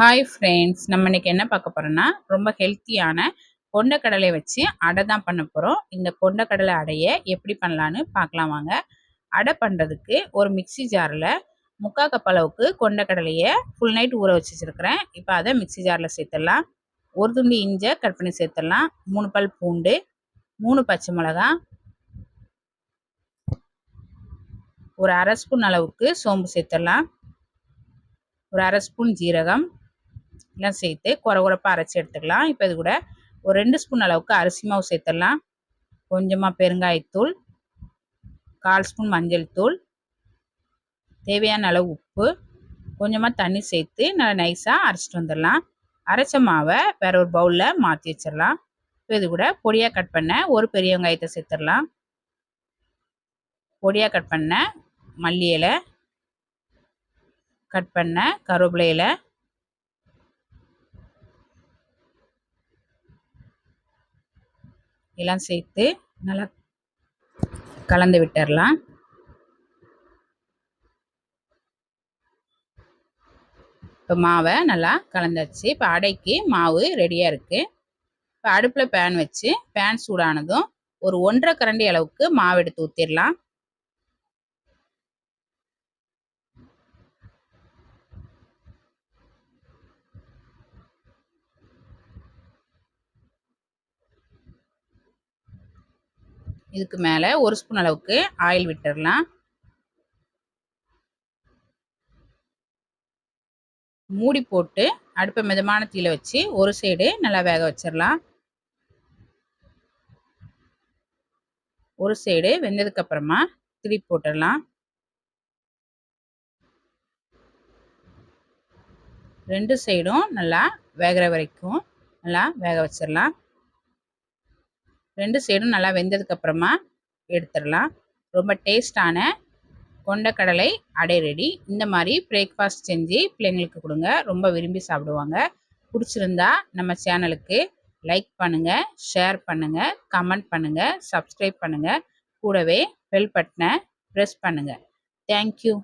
Hi friends நம்ம இன்னைக்கு என்ன பார்க்க போகிறோன்னா ரொம்ப ஹெல்த்தியான கொண்டக்கடலை வச்சு அடை தான் பண்ண போகிறோம் இந்த கொண்டக்கடலை அடையை எப்படி பண்ணலான்னு பார்க்கலாம் வாங்க. அடை பண்ணுறதுக்கு ஒரு மிக்சி ஜாரில் முக்கா கப் அளவுக்கு கொண்டக்கடலையை ஃபுல் நைட் ஊற வச்சு வச்சுருக்கிறேன். இப்போ அதை மிக்சி ஜாரில் சேர்த்துடலாம். ஒரு துண்டு இஞ்சை கட் பண்ணி சேர்த்துடலாம். மூணு பல் பூண்டு மூணு பச்சை மிளகா ஒரு அரை ஸ்பூன் அளவுக்கு சோம்பு சேர்த்துடலாம். ஒரு அரை ஸ்பூன் ஜீரகம் எல்லாம் சேர்த்து குறை குறைப்பாக அரைச்சி எடுத்துக்கலாம். இப்போ இது கூட ஒரு ரெண்டு ஸ்பூன் அளவுக்கு அரிசி மாவு சேர்த்துடலாம். கொஞ்சமாக பெருங்காயத்தூள் கால் ஸ்பூன் மஞ்சள் தூள் தேவையான அளவு உப்பு கொஞ்சமாக தண்ணி சேர்த்து நல்லா நைஸாக அரைச்சிட்டு வந்துடலாம். அரைச்ச மாவை வேற ஒரு பவுலில் மாற்றி வச்சிடலாம். இப்போ இது கூட பொடியாக கட் பண்ண ஒரு பெரிய வெங்காயத்தை சேர்த்துடலாம். பொடியாக கட் பண்ண மல்லி இலை கட் பண்ண கருவேப்பிலை இலை எல்லாம் சேர்த்து நல்லா கலந்து விட்டுடலாம் இப்போ மாவை நல்லா கலந்தாச்சு. இப்போ அடைக்கு மாவு ரெடியாக இருக்குது இப்போ அடுப்பில் பேன் வச்சு பேன் சூடானதும் ஒரு ஒன்றரை கரண்டி அளவுக்கு மாவு எடுத்து ஊற்றிடலாம் இதுக்கு மேலே ஒரு ஸ்பூன் அளவுக்கு ஆயில் விட்டுடலாம் மூடி போட்டு அடுப்பை மிதமான தீயில் வச்சு ஒரு சைடு நல்லா வேக வச்சிடலாம் ஒரு சைடு வெந்ததுக்கு அப்புறமா திருப்பி போட்டுடலாம் ரெண்டு சைடும் நல்லா வேகிற வரைக்கும் நல்லா வேக வச்சிடலாம் ரெண்டு சைடும் நல்லா வெந்ததுக்கப்புறமா எடுத்துடலாம். ரொம்ப டேஸ்டான கொண்டக்கடலை அடை ரெடி இந்த மாதிரி பிரேக்ஃபாஸ்ட் செஞ்சு பிள்ளைங்களுக்கு கொடுங்க. ரொம்ப விரும்பி சாப்பிடுவாங்க. பிடிச்சிருந்தா நம்ம சேனலுக்கு லைக் பண்ணுங்கள் ஷேர் பண்ணுங்கள் கமெண்ட் பண்ணுங்கள் சப்ஸ்கிரைப் பண்ணுங்கள் கூடவே பெல் பட்டனை ப்ரெஸ் பண்ணுங்கள் தேங்க்யூ